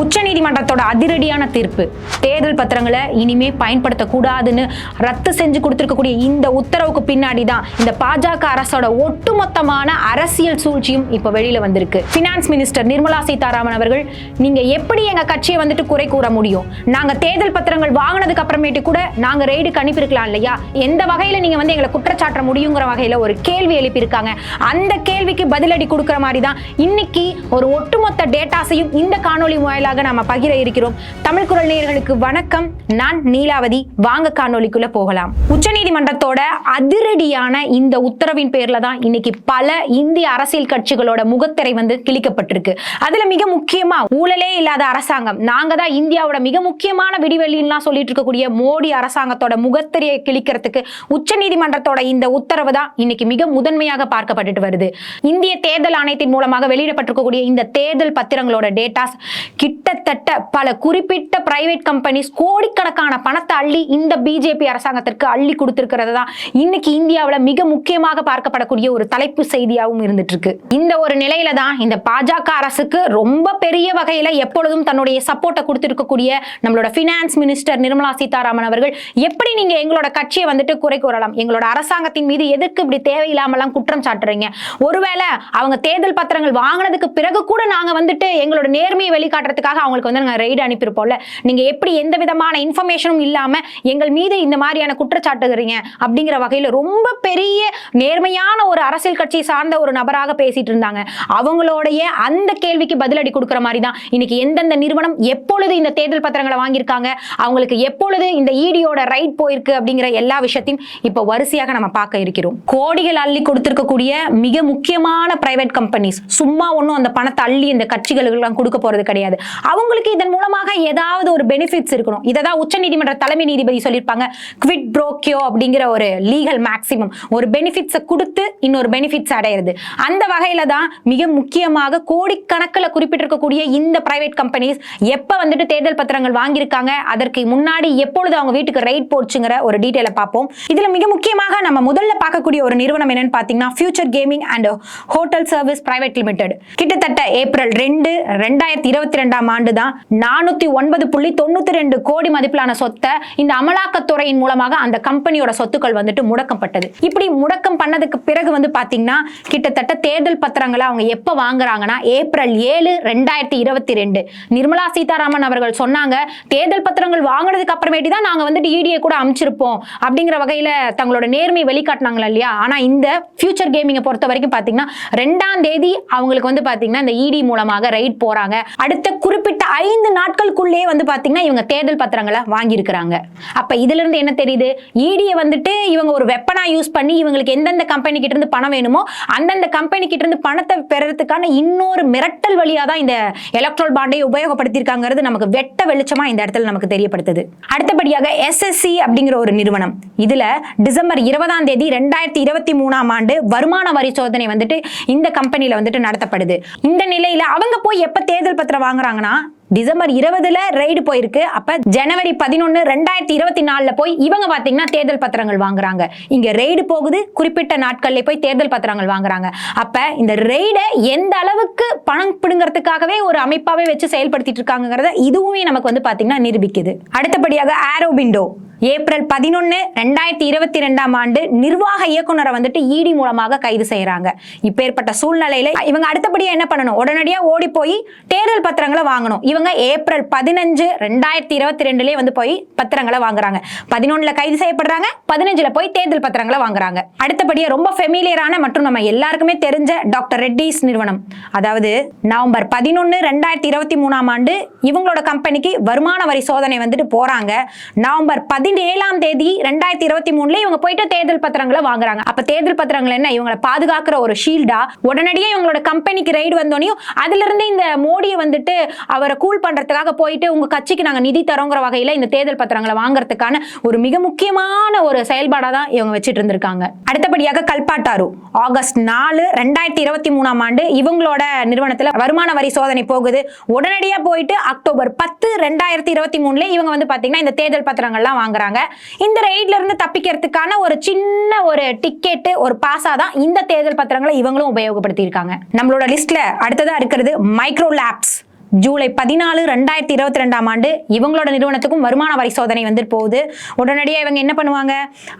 உச்சநீதிமன்றத்தோட அதிரடியான தீர்ப்பு. தேர்தல் பத்திரங்களை இனிமே பயன்படுத்தக்கூடாதுன்னு ரத்து செஞ்சு கொடுத்துருக்கக்கூடிய இந்த உத்தரவுக்கு பின்னாடி தான் இந்த பாஜக அரசோட ஒட்டுமொத்தமான அரசியல் சூழ்ச்சியும் இப்ப வெளியில வந்திருக்கு. பினான்ஸ் மினிஸ்டர் நிர்மலா சீதாராமன் அவர்கள் நீங்க எப்படி எங்க கட்சியை வந்துட்டு குறை கூற முடியும்? நாங்க தேர்தல் பத்திரங்கள் வாங்கினதுக்கு அப்புறமேட்டு கூட நாங்க ரெய்டுக்கு அனுப்பியிருக்கலாம் இல்லையா? எந்த வகையில நீங்க வந்து எங்களை குற்றச்சாட்ட முடியுங்கிற வகையில ஒரு கேள்வி எழுப்பியிருக்காங்க. அந்த கேள்விக்கு பதிலடி கொடுக்குற மாதிரி தான் இன்னைக்கு ஒரு ஒட்டுமொத்த டேட்டாஸையும் இந்த காணொளி வாயிலாக நாம பகிர இருக்கிறோம். தமிழ் குரல் நேயர்களுக்கு வணக்கம். நான் நீலாவதி. வாங்க காணொலிக்குள்ள போகலாம். உச்சநீதிமன்றத்தோட அதிரடியான இந்த உத்தரவின் பேர்ல தான் இன்னைக்கு பல இந்திய அரசியல் கட்சிகளோட முகத்திரை வந்து கிழிக்கப்பட்டிருக்கு. அதுல மிக முக்கியமா ஊழலே இல்லாத அரசாங்கம். நாங்க தான் இந்தியாவோட மிக முக்கியமான விடிவெளின்லாம் சொல்லிட்டு இருக்கக்கூடிய மோடி அரசாங்கத்தோட முகத்திரையை கிழிக்கிறதுக்கு உச்சநீதிமன்றத்தோட இந்த உத்தரவு தான் இன்னைக்கு மிக முதன்மையாக பார்க்கப்பட்டுட்டு வருது. இந்திய தேர்தல் ஆணையத்தின் மூலமாக வெளியிடப்பட்டிருக்கக்கூடிய இந்த தேர்தல் பத்திரங்களோட டேட்டாஸ் கிட்டத்தட்ட பல குறிப்பிட்ட பிரைவேட் கம்பெனிஸ் கோடிக்கணக்கான பணத்தை அள்ளி இந்த பிஜேபி அரசாங்கத்திற்கு அள்ளி கொடுத்திருக்கிறது தான். இன்னைக்கு இந்தியாவில் மிக முக்கியமாக பார்க்கப்படக்கூடிய ஒரு தலைப்பு செய்தியாகவும் இருந்துட்டு இருக்கு இந்த ஒரு நிலையில தான் இந்த பாஜக அரசுக்கு ரொம்ப பெரிய வகையில எப்பொழுதும் தன்னுடைய சப்போர்ட்டை கொடுத்திருக்கக்கூடிய நம்மளோட பினான்ஸ் மினிஸ்டர் நிர்மலா சீதாராமன் அவர்கள் எப்படி நீங்க எங்களோட கட்சியை வந்துட்டு குறை கூறலாம்? எங்களோட அரசாங்கத்தின் மீது எதுக்கு இப்படி தேவையில்லாமலாம் குற்றம் சாட்டுறீங்க? ஒருவேளை அவங்க தேர்தல் பத்திரங்கள் வாங்கினதுக்கு பிறகு கூட நாங்க வந்துட்டு எங்களோட நேர்மையை வெளிக்காட்டுறதுக்காக அவங்களுக்கு வந்து நாங்கள் ரெய்டு அனுப்பியிருப்போம்ல. நீங்கள் எப்படி எந்த விதமான இன்ஃபர்மேஷனும் இல்லாமல் எங்கள் மீது இந்த மாதிரியான குற்றச்சாட்டுகிறீங்க அப்படிங்கிற வகையில் ரொம்ப பெரிய நேர்மையான ஒரு அரசியல் கட்சி சார்ந்த ஒரு நபராக பேசிட்டு இருந்தாங்க. அவங்களுடைய அந்த கேள்விக்கு பதிலடி கொடுக்குற மாதிரி தான் இன்னைக்கு எந்தெந்த நிறுவனம் எப்பொழுது இந்த தேர்தல் பத்திரங்களை வாங்கியிருக்காங்க அவங்களுக்கு எப்பொழுது இந்த ஈடியோட ரைட் போயிருக்கு அப்படிங்கிற எல்லா விஷயத்தையும் இப்போ வரிசையாக நம்ம பார்க்க இருக்கிறோம். கோடிகள் அள்ளி கொடுத்திருக்கக்கூடிய மிக முக்கியமான பிரைவேட் கம்பெனிஸ் சும்மா ஒன்றும் அந்த பணத்தை அள்ளி இந்த கட்சிகளுக்கெல்லாம் கொடுக்க போறது கிடையாது. அவங்களுக்கு இதன் மூலமாக ஏதாவது ஒரு பெனிஃபிட்ஸ் இருக்கணும். இதை தான் உச்சநீதிமன்ற தலைமை நீதிபதி சொல்லியிருப்பாங்க. குவிட் ப்ரோக்கியோ அப்படிங்கிற ஒரு லீகல் மேக்ஸிமம் ஒரு பெனிஃபிட்ஸை கொடுத்து இன்னொரு பெனிஃபிட்ஸ் அடையிறது. அந்த வகையில தான் மிக முக்கியமாக கோடிக்கணக்கில் குறிப்பிட்டிருக்கக்கூடிய இந்த பிரைவேட் கம்பெனிஸ் எப்போ வந்துட்டு தேர்தல் பத்திரங்கள் வாங்கியிருக்காங்க அதற்கு முன்னாடி எப்பொழுது அவங்க வீட்டுக்கு ரைட் போச்சுங்கிற ஒரு டீட்டெயிலை பார்ப்போம். இதில் மிக முக்கியமாக நம்ம முதல்ல பார்க்கக்கூடிய ஒரு நிறுவனம் என்னன்னு பார்த்தீங்கன்னா future gaming and hotel service private limited கிட்டத்தட்ட ஏப்ரல் ரெண்டு ரெண்டாயிரத்தி இருபத்தி ரெண்டாம் ஆறாம் ஆண்டு தான் நானூத்தி ஒன்பது புள்ளி தொண்ணூத்தி ரெண்டு கோடி மதிப்பிலான சொத்தை இந்த அமலாக்கத்துறையின் மூலமாக அந்த கம்பெனியோட சொத்துக்கள் வந்துட்டு முடக்கப்பட்டது. இப்படி முடக்கம் பண்ணதுக்கு பிறகு வந்து பாத்தீங்கன்னா கிட்டத்தட்ட தேர்தல் பத்திரங்களை அவங்க எப்ப வாங்குறாங்கன்னா ஏப்ரல் ஏழு ரெண்டாயிரத்தி இருபத்தி ரெண்டு. நிர்மலா சீதாராமன் அவர்கள் சொன்னாங்க தேர்தல் பத்திரங்கள் வாங்கினதுக்கு அப்புறமேட்டி தான் நாங்க வந்துட்டு இடியை கூட அமைச்சிருப்போம். அப்படிங்கிற வகையில தங்களோட நேர்மை வெளிக்காட்டினாங்களா இல்லையா? ஆனா இந்த ஃபியூச்சர் கேமிங்கை பொறுத்த வரைக்கும் பாத்தீங்கன்னா ரெண்டாம் தேதி அவங்களுக்கு வந்து பாத்தீங்கன்னா இந்த இடி மூலமாக ரைட் போறாங்க. அடுத்த குறிப்பிட்ட ஐந்து நாட்களுக்குள்ளே வந்து பார்த்தீங்கன்னா இவங்க தேடல் பத்திரங்களை வாங்கியிருக்கிறாங்க. அப்போ இதுலேருந்து என்ன தெரியுது? இடியை வந்துட்டு இவங்க ஒரு வெப்பனாக யூஸ் பண்ணி இவங்களுக்கு எந்தெந்த கம்பெனி கிட்ட இருந்து பணம் வேணுமோ அந்தந்த கம்பெனி கிட்ட இருந்து பணத்தை பெறறதுக்கான இன்னொரு மிரட்டல் வழியாக தான் இந்த எலக்ட்ரல் பாண்டை உபயோகப்படுத்தியிருக்காங்கிறது நமக்கு வெட்ட வெளிச்சமாக இந்த இடத்துல நமக்கு தெரியப்படுத்துது. அடுத்தபடியாக எஸ்எஸ்சி அப்படிங்கிற ஒரு நிறுவனம். இதில் டிசம்பர் இருபதாம் தேதி ரெண்டாயிரத்தி இருபத்தி மூணாம் ஆண்டு வருமான வரி சோதனை வந்துட்டு இந்த கம்பெனியில் வந்துட்டு நடத்தப்படுது. இந்த நிலையில் அவங்க போய் எப்போ தேர்தல் பத்திரம் வாங்குறாங்க வாங்குறாங்கன்னா டிசம்பர் இருபதுல ரெய்டு போயிருக்கு. அப்ப ஜனவரி பதினொன்னு ரெண்டாயிரத்தி இருபத்தி நாலுல போய் இவங்க பாத்தீங்கன்னா தேர்தல் பத்திரங்கள் வாங்குறாங்க. இங்க ரெய்டு போகுது குறிப்பிட்ட நாட்கள்ல போய் தேர்தல் பத்திரங்கள் வாங்குறாங்க. அப்ப இந்த ரெய்டை எந்த அளவுக்கு பணம் பிடுங்கிறதுக்காகவே ஒரு அமைப்பாவே வச்சு செயல்படுத்திட்டு இருக்காங்கிறத இதுவுமே நமக்கு வந்து பாத்தீங்கன்னா நிரூபிக்குது. அடுத்தபடியாக ஆரோபிண்டோ ஏப்ரல் பதினொன்று ரெண்டாயிரத்தி இருபத்தி ரெண்டாம் ஆண்டு நிர்வாக இயக்குனரை வந்துட்டு இடி மூலமாக கைது செய்யறாங்க. இப்பேற்பட்ட சூழ்நிலையில் இவங்க அடுத்தபடியாக என்ன பண்ணணும்? உடனடியாக ஓடி போய் தேர்தல் பத்திரங்களை வாங்கணும். இவங்க ஏப்ரல் பதினஞ்சு ரெண்டாயிரத்தி இருபத்தி ரெண்டுலேயே வந்து போய் பத்திரங்களை வாங்குறாங்க. பதினொன்றில் கைது செய்யப்படுறாங்க பதினஞ்சில் போய் தேர்தல் பத்திரங்களை வாங்குறாங்க. அடுத்தபடியாக ரொம்ப ஃபெமிலியரான மற்றும் நம்ம எல்லாருக்குமே தெரிஞ்ச டாக்டர் ரெட்டிஸ் நிறுவனம். அதாவது நவம்பர் பதினொன்று ரெண்டாயிரத்தி இருபத்தி மூணாம் ஆண்டு இவங்களோட கம்பெனிக்கு வருமான வரி சோதனை வந்துட்டு போகிறாங்க நவம்பர் பதி பதினைந்து ஏழாம் தேதி ரெண்டாயிரத்தி இருபத்தி மூணுல இவங்க போயிட்டு தேர்தல் பத்திரங்களை வாங்குறாங்க. அப்ப தேர்தல் பத்திரங்கள் என்ன? இவங்களை பாதுகாக்கிற ஒரு ஷீல்டா உடனடியே இவங்களோட கம்பெனிக்கு ரைடு வந்தோனையும் அதுல இருந்து இந்த மோடியை வந்துட்டு அவரை கூல் பண்றதுக்காக போயிட்டு உங்க கட்சிக்கு நாங்க நிதி தரோங்கிற வகையில இந்த தேர்தல் பத்திரங்களை வாங்குறதுக்கான ஒரு மிக முக்கியமான ஒரு செயல்பாடா தான் இவங்க வச்சுட்டு இருந்திருக்காங்க. அடுத்தபடியாக கல்பாட்டாரு. ஆகஸ்ட் நாலு ரெண்டாயிரத்தி இருபத்தி மூணாம் ஆண்டு இவங்களோட நிறுவனத்துல வருமான வரி சோதனை போகுது. உடனடியா போயிட்டு அக்டோபர் பத்து ரெண்டாயிரத்தி இருபத்தி மூணுல இவங்க வந்து பாத்தீங்கன்னா இந்த தேர்தல் பத்திரங்கள்லாம் வாங்குறாங்க. இந்த ரெய்ட்ல இருந்து தப்பிக்கிறதுக்கான ஒரு சின்ன ஒரு டிக்கெட் ஒரு பாஸா தான் இந்த தேர்தல் பத்திரங்களை இவங்களும் உபயோகப்படுத்தி இருக்காங்க நம்மளோட லிஸ்ட்ல அடுத்ததா இருக்கிறது மைக்ரோ லேப்ஸ் ஜூலை பதினாலு ரெண்டாயிரத்தி இருபத்தி ரெண்டாம் ஆண்டு இவங்களோட நிறுவனத்துக்கும் வருமான வரி சோதனை வந்துட்டு போகுது. உடனடியாக இவங்க என்ன பண்ணுவாங்க?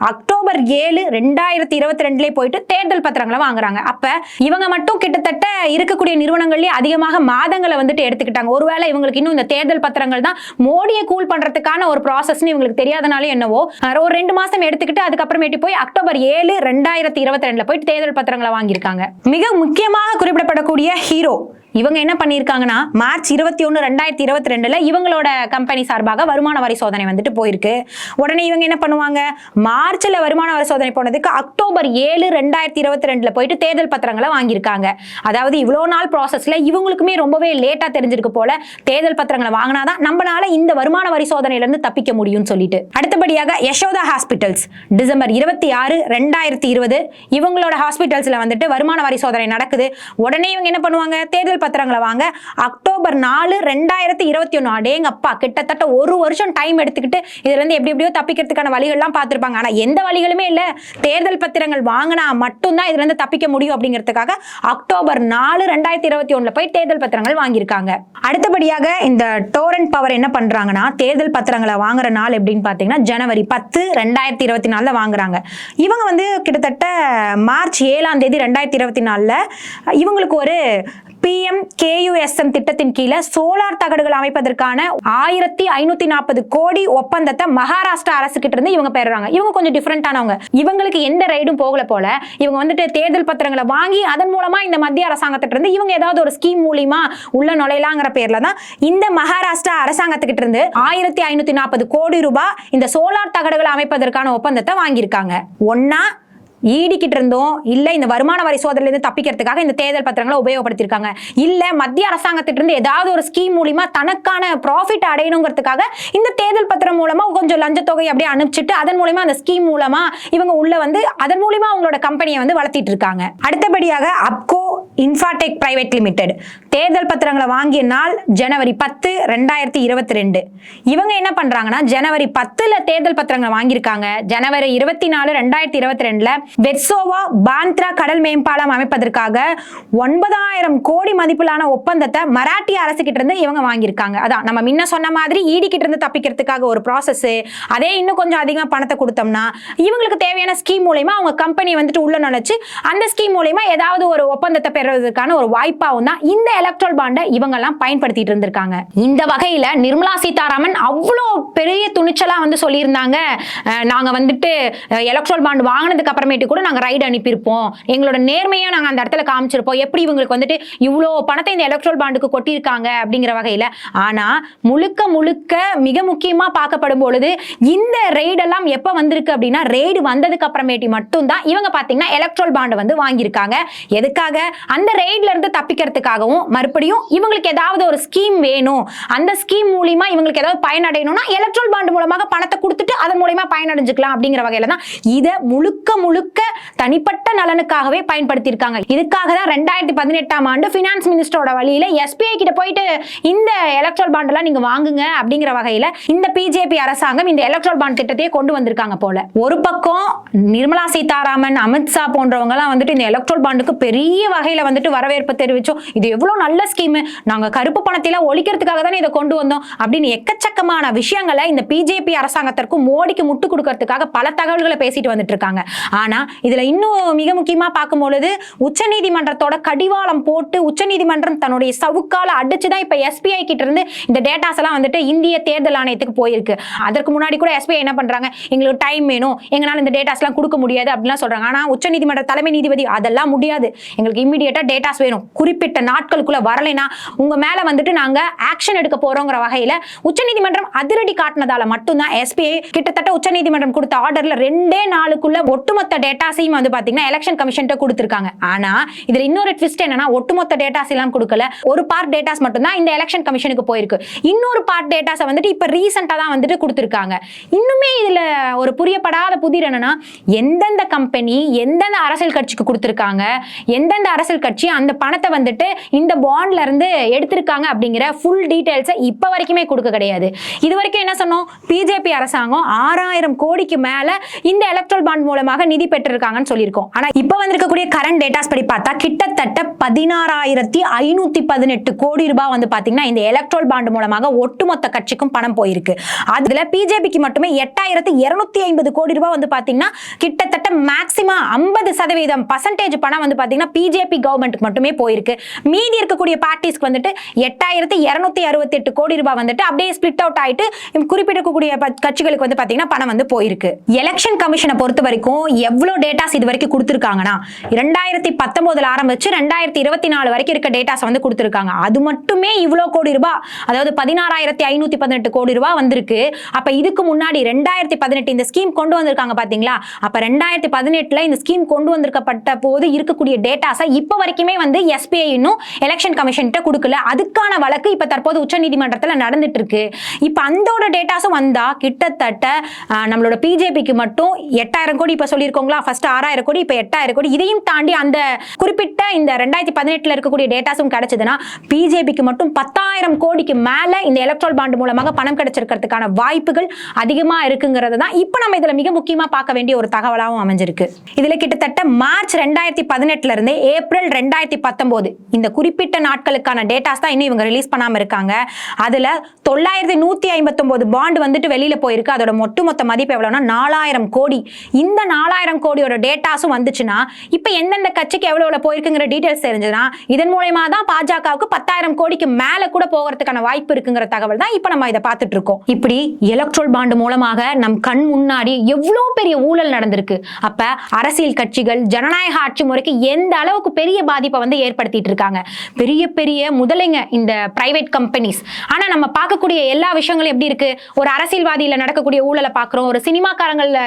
அக்டோபர் ஏழு ரெண்டாயிரத்தி இருபத்தி ரெண்டுலேயே போயிட்டு தேர்தல் பத்திரங்களை வாங்குறாங்க. அப்போ இவங்க மட்டும் கிட்டத்தட்ட இருக்கக்கூடிய நிறுவனங்கள்லேயே அதிகமாக மாதங்களை வந்துட்டு எடுத்துக்கிட்டாங்க. ஒருவேளை இவங்களுக்கு இன்னும் இந்த தேர்தல் பத்திரங்கள் தான் மோடியை கூல் பண்ணுறதுக்கான ஒரு ப்ராசஸ்னு இவங்களுக்கு தெரியாதனாலே என்னவோ ஒரு ரெண்டு மாதம் எடுத்துக்கிட்டு அதுக்கப்புறமேட்டு போய் அக்டோபர் ஏழு ரெண்டாயிரத்தி இருபத்தி ரெண்டில் போயிட்டு தேர்தல் பத்திரங்களை வாங்கியிருக்காங்க. மிக முக்கியமாக குறிப்பிடப்படக்கூடிய ஹீரோ இவங்க என்ன பண்ணியிருக்காங்கன்னா மார்ச் இருபத்தி ஒன்று ரெண்டாயிரத்தி இருபத்தி ரெண்டில் இவங்களோட கம்பெனி சார்பாக வருமான வரி சோதனை வந்துட்டு போயிருக்கு. உடனே இவங்க என்ன பண்ணுவாங்க? மார்ச்சில் வருமான வரி சோதனை போனதுக்கு அக்டோபர் ஏழு ரெண்டாயிரத்தி இருபத்தி ரெண்டில் போயிட்டு தேர்தல் பத்திரங்களை வாங்கியிருக்காங்க. அதாவது இவ்வளோ நாள் ப்ராசஸில் இவங்களுக்குமே ரொம்பவே லேட்டாக தெரிஞ்சிருக்கு போல தேர்தல் பத்திரங்களை வாங்கினாதான் நம்மளால இந்த வருமான வரி சோதனையில இருந்து தப்பிக்க முடியும்னு சொல்லிட்டு. அடுத்தபடியாக யசோதா ஹாஸ்பிட்டல்ஸ். டிசம்பர் இருபத்தி ஆறு ரெண்டாயிரத்தி இருபது இவங்களோட ஹாஸ்பிட்டல்ஸில் வந்துட்டு வருமான வரி சோதனை நடக்குது. உடனே இவங்க என்ன பண்ணுவாங்க? தேர்தல் பத்திரங்களை வாங்க அக்டோபர் நாலு ரெண்டாயிரத்தி இருபத்தி ஒன்று அடேங்கப்பா கிட்டத்தட்ட ஒரு வருஷம் டைம் எடுத்துக்கிட்டு இதுலேருந்து எப்படி எப்படியோ தப்பிக்கிறதுக்கான வழிகள்லாம் பார்த்துருப்பாங்க. ஆனால் எந்த வழிகளுமே இல்லை. தேர்தல் பத்திரங்கள் வாங்கினா மட்டும்தான் இதுலேருந்து தப்பிக்க முடியும் அப்படிங்கிறதுக்காக அக்டோபர் நாலு ரெண்டாயிரத்தி இருபத்தி ஒன்றில் போய் தேர்தல் பத்திரங்கள் வாங்கியிருக்காங்க. அடுத்தபடியாக இந்த டோரண்ட் பவர் என்ன பண்ணுறாங்கன்னா தேர்தல் பத்திரங்களை வாங்குற நாள் எப்படின்னு பார்த்தீங்கன்னா ஜனவரி பத்து ரெண்டாயிரத்தி இருபத்தி நாலில் வாங்குறாங்க. இவங்க வந்து கிட்டத்தட்ட மார்ச் ஏழாம் தேதி ரெண்டாயிரத்தி இருபத்தி நாலில் இவங்களுக்கு ஒரு பிஎம் கேயுஎஸ்எம் திட்டத்தின் கீழே சோலார் தகடுகள் அமைப்பதற்கான ஆயிரத்தி ஐநூத்தி நாற்பது கோடி ஒப்பந்தத்தை மகாராஷ்டிரா அரசு கிட்ட இருந்து இவங்க பெறுறாங்க. இவங்க கொஞ்சம் டிஃப்ரெண்டானவங்க இவங்களுக்கு எந்த ரைடும் போகல போல இவங்க வந்துட்டு தேர்தல் பத்திரங்களை வாங்கி அதன் மூலமா இந்த மத்திய அரசாங்கத்திட்ட இருந்து இவங்க ஏதாவது ஒரு ஸ்கீம் மூலியமா உள்ள நுழையலாங்கிற பேர்ல தான் இந்த மகாராஷ்டிரா அரசாங்கத்துக்கிட்ட இருந்து ஆயிரத்தி ஐநூத்தி நாற்பது கோடி ரூபாய் இந்த சோலார் தகடுகள் அமைப்பதற்கான ஒப்பந்தத்தை வாங்கியிருக்காங்க. ஒன்னா ஈடிக்கிட்டு இருந்தோம் இல்லை இந்த வருமான வரி சோதனையிலிருந்து தப்பிக்கிறதுக்காக இந்த தேர்தல் பத்திரங்களை உபயோகப்படுத்தியிருக்காங்க. இல்லை மத்திய அரசாங்கத்திட்டிருந்து ஏதாவது ஒரு ஸ்கீம் மூலிமா தனக்கான ப்ராஃபிட் அடையணுங்கிறதுக்காக இந்த தேர்தல் பத்திரம் மூலமாக கொஞ்சம் லஞ்சத்தொகை அப்படியே அனுப்பிச்சிட்டு அதன் மூலிமா அந்த ஸ்கீம் மூலமாக இவங்க உள்ள வந்து அதன் மூலிமா அவங்களோட கம்பெனியை வந்து வளர்த்திட்டு இருக்காங்க அடுத்தபடியாக அப்கோ இன்ஃபாடெக் பிரைவேட் லிமிடெட் தேர்தல் பத்திரங்களை வாங்கிய நாள் ஜனவரி பத்து ரெண்டாயிரத்தி இருபத்தி ரெண்டு. இவங்க என்ன பண்ணுறாங்கன்னா ஜனவரி பத்தில் தேர்தல் பத்திரங்களை வாங்கியிருக்காங்க. ஜனவரி இருபத்தி நாலு ரெண்டாயிரத்தி இருபத்தி ரெண்டில் வெட்சோவா பாந்த்ரா கடல் மேம்பாலம் அமைப்பதற்காக ஒன்பதாயிரம் கோடி மதிப்பிலான ஒப்பந்தத்தை மராட்டிய அரசு கிட்ட இருந்து இவங்க வாங்கியிருக்காங்க. அதான் நம்ம முன்ன சொன்ன மாதிரி ஈடி கிட்ட இருந்து தப்பிக்கிறதுக்காக ஒரு ப்ராசஸ் அதே இன்னும் கொஞ்சம் அதிகமாக பணத்தை கொடுத்தோம்னா இவங்களுக்கு தேவையான ஸ்கீம் மூலயமா அவங்க கம்பெனி வந்துட்டு உள்ள நினைச்சு அந்த ஸ்கீம் மூலயமா ஏதாவது ஒரு ஒப்பந்தத்தை பெறுவதற்கான ஒரு வாய்ப்பாகவும் தான் இந்த எலக்ட்ரல் பாண்டை இவங்க எல்லாம் பயன்படுத்திட்டு இருந்திருக்காங்க. இந்த வகையில் நிர்மலா சீதாராமன் அவ்வளோ பெரிய துணிச்சலாக வந்து சொல்லியிருந்தாங்க. நாங்கள் வந்துட்டு எலக்ட்ரல் பாண்ட் வாங்கினதுக்கு அப்புறமேட்டு கூட நாங்கள் ரைடு அனுப்பியிருப்போம். எங்களோட நேர்மையை நாங்கள் அந்த இடத்துல காமிச்சிருப்போம். எப்படி இவங்களுக்கு வந்துட்டு இவ்வளோ பணத்தை இந்த எலக்ட்ரல் பாண்டுக்கு கொட்டியிருக்காங்க அப்படிங்கிற வகையில். ஆனா முழுக்க முழுக்க மிக முக்கியமாக பார்க்கப்படும் பொழுது இந்த ரெய்டெல்லாம் எப்போ வந்திருக்கு அப்படின்னா ரெய்டு வந்ததுக்கு அப்புறமேட்டி மட்டும்தான் இவங்க பார்த்தீங்கன்னா எலக்ட்ரல் பாண்ட் வந்து வாங்கியிருக்காங்க. எதுக்காக? அந்த ரெய்ட்லேருந்து தப்பிக்கிறதுக்காகவும் மறுபடியும் இவங்களுக்கு ஏதாவது ஒரு ஸ்கீம் வேணும். அந்த ஸ்கீம் மூலிமா இவங்களுக்கு ஏதாவது பயனடையணும்னா எலக்ட்ரல் பாண்ட் மூலமாக பணத்தை கொடுத்துட்டு அதன் மூலியமா பயனடைஞ்சுக்கலாம் அப்படிங்கிற வகையில் தான் இதை முழுக்க முழுக்க தனிப்பட்ட நலனுக்காகவே பயன்படுத்தியிருக்காங்க. இதுக்காக தான் ரெண்டாயிரத்தி பதினெட்டாம் ஆண்டு பினான்ஸ் மினிஸ்டரோட வழியில எஸ்பிஐ கிட்ட போயிட்டு இந்த எலக்ட்ரல் பாண்டெல்லாம் நீங்க வாங்குங்க அப்படிங்கிற வகையில இந்த பிஜேபி அரசாங்கம் இந்த எலக்ட்ரல் பாண்ட் திட்டத்தையே கொண்டு வந்திருக்காங்க போல. ஒரு பக்கம் நிர்மலா சீதாராமன் அமித்ஷா போன்றவங்க எல்லாம் வந்துட்டு இந்த எலக்ட்ரல் பாண்டுக்கு பெரிய வகையில வந்துட்டு வரவேற்பு தெரிவிச்சோம். இது எவ்வளவு நல்ல ஸ்கீம் நாங்க கருப்பு பணத்தையெல்லாம் ஒழிக்கிறதுக்காக தானே இதை கொண்டு வந்தோம். அப்படின்னு எக்கச்சக்கமான விஷயங்களை இந்த பிஜேபி அரசாங்கத்திற்கும் மோடிக்கு முட்டு கொடுக்கறதுக்காக பல தகவல்களை பேசிட்டு வந்துட்டு இருக்காங்க. ஆனா இதுல இன்னும் மிக முக்கியமா பார்க்கும் பொழுது உச்சநீதிமன்றத்தோட கடிவாளம் போட்டு உச்சநீதிமன்றம் தன்னுடைய சவுக்கால அடிச்சுதான் இப்ப எஸ்பிஐ கிட்ட இருந்து இந்த டேட்டாஸ் எல்லாம் வந்துட்டு இந்திய தேர்தல் ஆணையத்துக்கு போயிருக்கு. அதற்கு முன்னாடி கூட எஸ்பிஐ என்ன பண்றாங்க? எங்களுக்கு டைம் வேணும். எங்களால இந்த டேட்டாஸ் எல்லாம் கொடுக்க முடியாது அப்படிலாம் சொல்றாங்க. ஆனா உச்சநீதிமன்ற தலைமை நீதிபதி அதெல்லாம் முடியாது. எங்களுக்கு இம்மிடியட்டா டேட்டாஸ் வேணும். குறிப்பிட்ட நாட்களுக்குள்ள வரலைன்னா உங்க மேல வந்துட்டு நாங்க ஆக்ஷன் எடுக்க போறோங்கிற வகையில உச்சநீதிமன்றம் அதிரடி காட்டினதால மட்டும்தான் எஸ்பிஐ கிட்டத்தட்ட உச்சநீதிமன்றம் கொடுத்த ஆர்டர்ல ரெண்டே நாளுக்குள்ள ஒட்டுமொத்த டேட்டாஸையும் வந்து பார்த்தீங்கன்னா எலெக்ஷன் கமிஷன் கொடுத்துருக்காங்க. ஆனால் இதில் இன்னொரு ட்விஸ்ட் என்னன்னா ஒட்டுமொத்த டேட்டாஸ் எல்லாம் கொடுக்கல. ஒரு பார்ட் டேட்டாஸ் மட்டும்தான் இந்த எலெக்ஷன் கமிஷனுக்கு போயிருக்கு. இன்னொரு பார்ட் டேட்டாஸை வந்துட்டு இப்போ ரீசெண்டாக தான் வந்துட்டு கொடுத்துருக்காங்க. இன்னுமே இதில் ஒரு புரியப்படாத புதிர் என்னன்னா எந்தெந்த கம்பெனி எந்தெந்த அரசியல் கட்சிக்கு கொடுத்துருக்காங்க எந்தெந்த அரசியல் கட்சி அந்த பணத்தை வந்துட்டு இந்த பாண்ட்ல இருந்து எடுத்திருக்காங்க அப்படிங்கிற ஃபுல் டீட்டெயில்ஸை இப்போ வரைக்குமே கொடுக்க கிடையாது. இது வரைக்கும் என்ன சொன்னோம்? பிஜேபி அரசாங்கம் ஆறாயிரம் கோடிக்கு மேலே இந்த எலக்ட்ரல் பாண்ட் மூலமாக நிதி பெற்றிருக்காங்கன்னு சொல்லியிருக்கோம். ஆனா இப்ப வந்திருக்கக்கூடிய கரண்ட் டேட்டாஸ் படி பார்த்தா கிட்டத்தட்ட பதினாறாயிரத்தி ஐநூத்தி பதினெட்டு கோடி ரூபாய் வந்து பாத்தீங்கன்னா இந்த எலக்ட்ரோல் பாண்டு மூலமாக ஒட்டுமொத்த கட்சிக்கும் பணம் போயிருக்கு. அதுல பிஜேபிக்கு மட்டுமே எட்டாயிரத்தி இருநூத்தி ஐம்பது கோடி ரூபாய் வந்து பாத்தீங்கன்னா கிட்டத்தட்ட மேக்சிமம் ஐம்பது சதவீதம் பர்சன்டேஜ் பணம் வந்து பாத்தீங்கன்னா பிஜேபி கவர்மெண்ட்டுக்கு மட்டுமே போயிருக்கு. மீதி இருக்கக்கூடிய பார்ட்டிஸ்க்கு வந்துட்டு எட்டாயிரத்தி இருநூத்தி அறுபத்தி எட்டு கோடி ரூபாய் வந்துட்டு அப்படியே ஸ்பிளிட் அவுட் ஆயிட்டு குறிப்பிடக்கூடிய கட்சிகளுக்கு வந்து பாத்தீங்கன்னா பணம் வந்து போயிருக்கு. எலெக்ஷன் கமிஷனை பொறுத்த வரைக்கும் எவ்வளவு டேட்டாஸ் இது வரைக்கும் கொடுத்துருக்காங்கன்னா ரெண்டாயிரத்தி பத்தொன்பதுல ஆரம்பிச்சு ரெண்டாயிரத்தி இருபத்தி நாலு வரைக்கும் இருக்க டேட்டாஸ் வந்து கொடுத்துருக்காங்க. அது மட்டுமே இவ்வளோ கோடி ரூபாய். அதாவது பதினாறாயிரத்தி ஐநூத்தி பதினெட்டு கோடி ரூபாய் வந்திருக்கு. அப்போ இதுக்கு முன்னாடி ரெண்டாயிரத்தி பதினெட்டு இந்த ஸ்கீம் கொண்டு வந்திருக்காங்க பார்த்தீங்களா அப்போ ரெண்டாயிரத்தி பதினெட்டில் இந்த ஸ்கீம் கொண்டு வந்திருக்கப்பட்ட போது இருக்கக்கூடிய டேட்டாஸை இப்போ வரைக்குமே வந்து எஸ்பிஐ இன்னும் எலெக்ஷன் கமிஷன்கிட்ட கொடுக்கல. அதுக்கான வழக்கு இப்போ தற்போது உச்சநீதிமன்றத்தில் நடந்துட்டு இருக்கு. இப்போ அந்தோட டேட்டாஸும் வந்தால் கிட்டத்தட்ட நம்மளோட பிஜேபிக்கு மட்டும் எட்டாயிரம் கோடி இப்போ சொல்லியிருக்கோங்களா? ஃபர்ஸ்ட் ஆறாயிரம் கோடி இப்போ எட்டாயிரம் கோடி. இதையும் தாண்டி அந்த குறிப்பிட்ட இந்த ரெண்டாயிரத்தி பதினெட்டுல இருக்கக்கூடிய டேட்டாஸும் கிடைச்சதுன்னா பிஜேபிக்கு மட்டும் பத்தாயிரம் கோடிக்கு மேல இந்த எலக்ட்ரல் பாண்ட் மூலமாக பணம் கிடைச்சிருக்கிறதுக்கான வாய்ப்புகள் அதிகமா இருக்குங்கிறது தான் இப்போ நம்ம இதுல மிக முக்கியமா பார்க்க வேண்டிய ஒரு தகவலாகவும் அமைஞ்சிருக்கு. இதுல கிட்டத்தட்ட மார்ச் ரெண்டாயிரத்தி பதினெட்டுல இருந்து ஏப்ரல் ரெண்டாயிரத்தி பத்தொன்பது இந்த குறிப்பிட்ட நாட்களுக்கான டேட்டாஸ் தான் இன்னும் இவங்க ரிலீஸ் பண்ணாம இருக்காங்க. அதுல தொள்ளாயிரத்தி நூத்தி ஐம்பத்தொன்பது பாண்ட் வந்துட்டு வெளியில போயிருக்கு. அதோட ஒட்டுமொத்த மதிப்பு எவ்வளவுனா நாலாயிரம் கோடி. இந்த நாலாயிரம் கோடியோட டேட்டாஸும் வந்துச்சுன்னா இப்போ எந்தெந்த கட்சிக்கு எவ்வளவு எவ்வளோ போயிருக்குங்கிற டீட்டெயில்ஸ் தெரிஞ்சதுன்னா இதன் மூலயமா தான் பாஜகவுக்கு பத்தாயிரம் கோடிக்கு மேல கூட போகிறதுக்கான வாய்ப்பு இருக்குங்கிற தகவல் தான் இப்ப நம்ம இதை பார்த்துட்டு இருக்கோம். இப்படி எலக்ட்ரோல் பாண்டு மூலமாக நம் கண் முன்னாடி எவ்வளவு பெரிய ஊழல் நடந்திருக்கு. அப்ப அரசியல் கட்சிகள் ஜனநாயக ஆட்சி முறைக்கு எந்த அளவுக்கு பெரிய பாதிப்பை வந்து ஏற்படுத்திட்டு இருக்காங்க. பெரிய பெரிய முதலைங்க இந்த பிரைவேட் கம்பெனிஸ் ஆனா நம்ம பார்க்கக்கூடிய எல்லா விஷயங்களும் எப்படி இருக்கு? ஒரு அரசியல்வாதியில நடக்கக்கூடிய ஊழலை பார்க்குறோம். ஒரு சினிமாக்காரங்கள்ல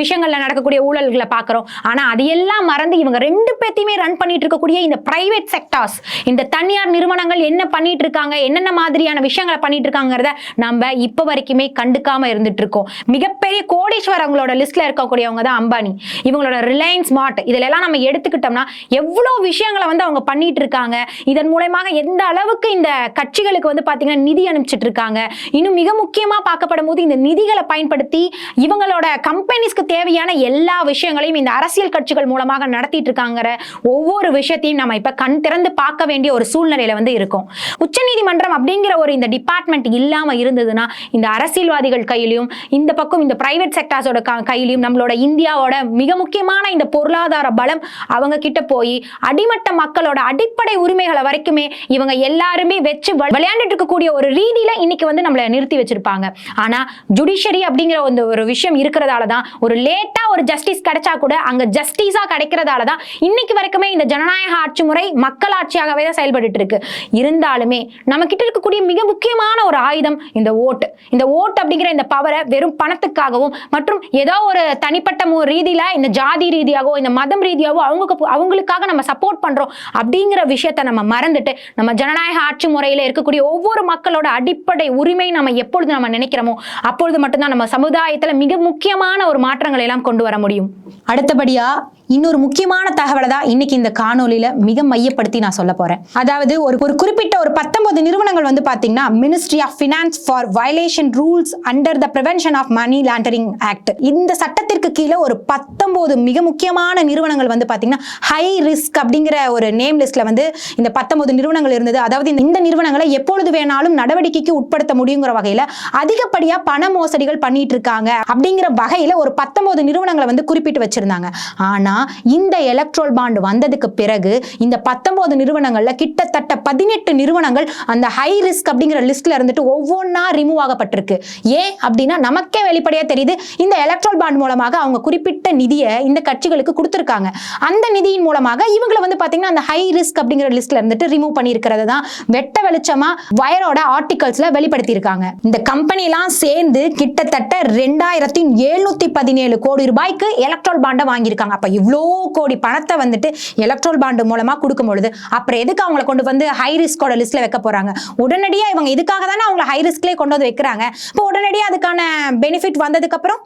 விஷயங்கள்ல நடக்கக்கூடிய ஊழல்களை பார்க்குறோம் ஆனால் அதையெல்லாம் மறந்து இவங்க ரெண்டு பேர்த்தையுமே ரன் பண்ணிட்டு இருக்கக்கூடிய இந்த பிரைவேட் செக்டார்ஸ் இந்த தனியார் நிறுவனங்கள் என்ன பண்ணிட்டு இருக்காங்க என்னென்ன மாதிரியான விஷயங்களை பண்ணிட்டு இருக்காங்கிறத நம்ம இப்போ வரைக்குமே கண்டுக்காம இருந்துட்டு இருக்கோம். மிகப்பெரிய கோடீஸ்வரங்களோட லிஸ்ட்ல இருக்கக்கூடியவங்க தான் அம்பானி. இவங்களோட ரிலையன்ஸ் மார்ட் இதுல எல்லாம் நம்ம எடுத்துக்கிட்டோம்னா எவ்வளவு விஷயங்களை வந்து அவங்க பண்ணிட்டு இருக்காங்க இதன் மூலயமாக எந்த அளவுக்கு இந்த கட்சிகளுக்கு வந்து பாத்தீங்கன்னா நிதி அனுப்பிச்சிட்டு இருக்காங்க. இன்னும் மிக முக்கியமா பார்க்கப்படும் போது இந்த நிதிகளை பயன்படுத்தி இவங்களோட கம்பெனிஸ்க்கு தேவையான எல்லா விஷயம் விஷயங்களையும் இந்த அரசியல் கட்சிகள் மூலமாக நடத்திட்டு இருக்காங்கிற ஒவ்வொரு விஷயத்தையும் நம்ம இப்ப கண் திறந்து பார்க்க வேண்டிய ஒரு சூழ்நிலையில வந்து இருக்கும். உச்சநீதிமன்றம் அப்படிங்கிற ஒரு இந்த டிபார்ட்மெண்ட் இல்லாம இருந்ததுன்னா இந்த அரசியல்வாதிகள் கையிலையும் இந்த பக்கம் இந்த பிரைவேட் செக்டார்ஸோட கையிலையும் நம்மளோட இந்தியாவோட மிக முக்கியமான இந்த பொருளாதார பலம் அவங்க கிட்ட போய் அடிமட்ட மக்களோட அடிப்படை உரிமைகளை வரைக்குமே இவங்க எல்லாருமே வச்சு விளையாண்டுட்டு இருக்கக்கூடிய ஒரு ரீதியில இன்னைக்கு வந்து நம்மளை நிறுத்தி வச்சிருப்பாங்க. ஆனா ஜுடிஷியரி அப்படிங்கிற ஒரு விஷயம் இருக்கிறதால தான் ஒரு லேட்டா ஒரு ஜஸ்டிஸ் கிடை கிடைச்சா கூட அங்க ஜஸ்டிஸா கிடைக்கிறதால தான் இன்னைக்கு வரைக்குமே இந்த ஜனநாயக ஆட்சி முறை மக்கள் ஆட்சியாகவே தான் செயல்பட்டு இருக்கு. இருந்தாலுமே நம்ம கிட்ட இருக்கக்கூடிய மிக முக்கியமான ஒரு ஆயுதம் இந்த ஓட்டு. இந்த ஓட்டு அப்படிங்கிற இந்த பவரை வெறும் பணத்துக்காகவும் மற்றும் ஏதோ ஒரு தனிப்பட்ட ரீதியில இந்த ஜாதி ரீதியாகவோ இந்த மதம் ரீதியாகவோ அவங்க அவங்களுக்காக நம்ம சப்போர்ட் பண்றோம் அப்படிங்கிற விஷயத்தை நம்ம மறந்துட்டு நம்ம ஜனநாயக ஆட்சி முறையில இருக்கக்கூடிய ஒவ்வொரு மக்களோட அடிப்படை உரிமை நம்ம எப்பொழுது நம்ம நினைக்கிறோமோ அப்பொழுது மட்டும்தான் நம்ம சமுதாயத்துல மிக முக்கியமான ஒரு மாற்றங்களை எல்லாம் கொண்டு வர முடியும். அடுத்தபடியா இன்னொரு முக்கியமான தகவலை தான் இன்னைக்கு இந்த காணொலியில மிக மையப்படுத்தி நான் சொல்ல போறேன். அதாவது ஒரு ஒரு குறிப்பிட்ட ஒரு பத்தொன்பது நிறுவனங்கள் வந்து பாத்தீங்கன்னா ministry of finance for violation rules under the prevention of money laundering act இந்த சட்டத்திற்கு கீழே ஒரு பத்தொன்பது மிக முக்கியமான நிறுவனங்கள் வந்து பாத்தீங்கன்னா ஹை ரிஸ்க் அப்படிங்கிற ஒரு நேம் லிஸ்ட்ல வந்து இந்த பத்தொன்பது நிறுவனங்கள் இருந்தது. அதாவது இந்த- இந்த நிறுவனங்களை எப்பொழுது வேணாலும் நடவடிக்கைக்கு உட்படுத்த முடியுங்கிற வகையில அதிகப்படியா பண மோசடிகள் பண்ணிட்டு இருக்காங்க. அப்படிங்கிற வகையில ஒரு பத்தொன்பது நிறுவனங்களை வந்து குறிப்பிட்டு வச்சிருந்தாங்க. ஆனா இந்த எலக்ட்ரோல் பாண்ட் வந்ததுக்கு பிறகு இந்த பத்தொன்பது நிறுவனங்கள்ல கிட்டத்தட்ட பதினெட்டு நிறுவனங்கள் அந்த ஹை ரிஸ்க் அப்படிங்கிற லிஸ்ட்ல இருந்துட்டு ஒவ்வொன்றா ரிமூவ் ஆகப்பட்டிருக்கு. ஏன் அப்படின்னா நமக்கே வெளிப்படையா தெரியுது. இந்த எலக்ட்ரோல் பாண்ட் மூலமாக அவங்க குறிப்பிட்ட நிதியை இந்த கட்சிகளுக்கு கொடுத்துருக்காங்க. அந்த நிதியின் மூலமாக இவங்களை வந்து பாத்தீங்கன்னா அந்த ஹை ரிஸ்க் அப்படிங்கிற லிஸ்ட்ல இருந்துட்டு ரிமூவ் பண்ணியிருக்கிறது தான் வெட்ட வெளிச்சமா வயரோட ஆர்டிகல்ஸ்ல வெளிப்படுத்தியிருக்காங்க. இந்த கம்பெனிலாம் சேர்ந்து கிட்டத்தட்ட ரெண்டாயிரத்தி எழுநூத்தி பதினேழு கோடி ரூபாய்க்கு எலக்ட்ரால் பாண்டை வாங்கியிருக்காங்க. அப்போ இவ்வளோ கோடி பணத்தை வந்துட்டு எலக்ட்ரால் பாண்டு மூலமாக கொடுக்கும் பொழுது அப்புறம் எதுக்கு அவங்கள கொண்டு வந்து ஹை ரிஸ்கோட லிஸ்ட்டில் வைக்க போகிறாங்க உடனடியாக இவங்க இதுக்காக தானே அவங்கள ஹை ரிஸ்க்லேயே கொண்டு வந்து வைக்கிறாங்க. இப்போ உடனடியாக அதுக்கான பெனிஃபிட் வந்ததுக்கப்புறம்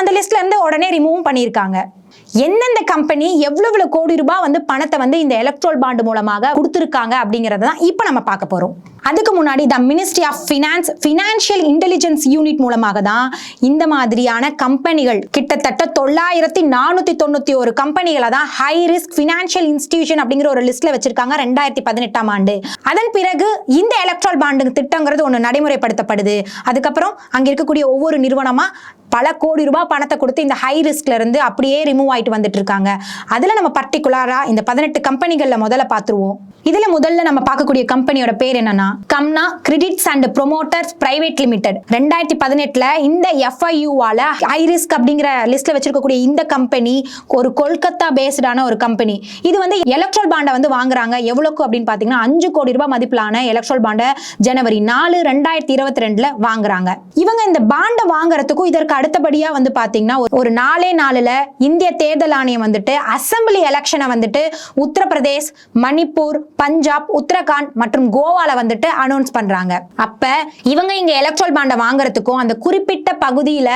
அந்த லிஸ்ட்லேருந்து உடனே ரிமூவ் பண்ணியிருக்காங்க. எந்தெந்த கம்பெனி எவ்வளவு கோடி ரூபாய் வந்து பணத்தை வந்து இந்த எலக்ட்ரோல் பாண்டு மூலமாக கொடுத்துருக்காங்க அப்படிங்கிறத தான் இப்போ நம்ம பார்க்க போறோம். அதுக்கு முன்னாடி the ministry of finance financial intelligence unit மூலமாக தான் இந்த மாதிரியான கம்பெனிகள் கிட்டத்தட்ட தொள்ளாயிரத்தி நானூற்றி தொண்ணூத்தி ஒரு கம்பெனிகளை தான் ஹை ரிஸ்க் ஃபினான்ஷியல் இன்ஸ்டிடியூஷன் அப்படிங்கிற ஒரு லிஸ்ட்டில் வச்சிருக்காங்க ரெண்டாயிரத்தி பதினெட்டாம் ஆண்டு. அதன் பிறகு இந்த எலக்ட்ரால் பாண்டு திட்டங்கிறது ஒன்று நடைமுறைப்படுத்தப்படுது. அதுக்கப்புறம் அங்கே இருக்கக்கூடிய ஒவ்வொரு நிறுவனமாக பல கோடி ரூபாய் பணத்தை கொடுத்து இந்த ஹை ரிஸ்க்ல இருந்து அப்படியே ரிமூவ் மூவ் ஆகிட்டு வந்துட்டு இருக்காங்க அதில் நம்ம பர்டிகுலராக இந்த பதினெட்டு கம்பெனிகளில் முதல்ல பார்த்துருவோம். இதில் முதல்ல நம்ம பார்க்கக்கூடிய கம்பெனியோட பேர் என்னன்னா கம்னா credits and promoters private limited ரெண்டாயிரத்தி பதினெட்டில் இந்த எஃப்ஐயூவால் ஹை ரிஸ்க் அப்படிங்கிற லிஸ்ட்ல வச்சிருக்கக்கூடிய இந்த கம்பெனி ஒரு கொல்கத்தா பேஸ்டான ஒரு கம்பெனி இது வந்து எலக்ட்ரல் பாண்டை வந்து வாங்குறாங்க. எவ்வளோக்கு அப்படின்னு பார்த்தீங்கன்னா அஞ்சு கோடி ரூபாய் மதிப்பிலான எலக்ட்ரல் பாண்டை ஜனவரி நாலு ரெண்டாயிரத்தி இருபத்தி ரெண்டில் வாங்குறாங்க. இவங்க இந்த பாண்டை வாங்குறதுக்கும் இதற்கு அடுத்தபடியாக வந்து பார்த்தீங்கன்னா ஒரு- ஒரு நாலே நாளுல இந்திய தேர்தல் ஆணையம் வந்துட்டு அசெம்பிளி எலெக்ஷனை வந்துட்டு உத்தரப்பிரதேஷ் மணிப்பூர் பஞ்சாப் உத்தரகாண்ட் மற்றும் கோவால வந்துட்டு அனௌன்ஸ் பண்றாங்க. அப்ப இவங்க இங்க எலக்ட்ரல் பாண்டை வாங்குறதுக்கும் அந்த குறிப்பிட்ட பகுதியில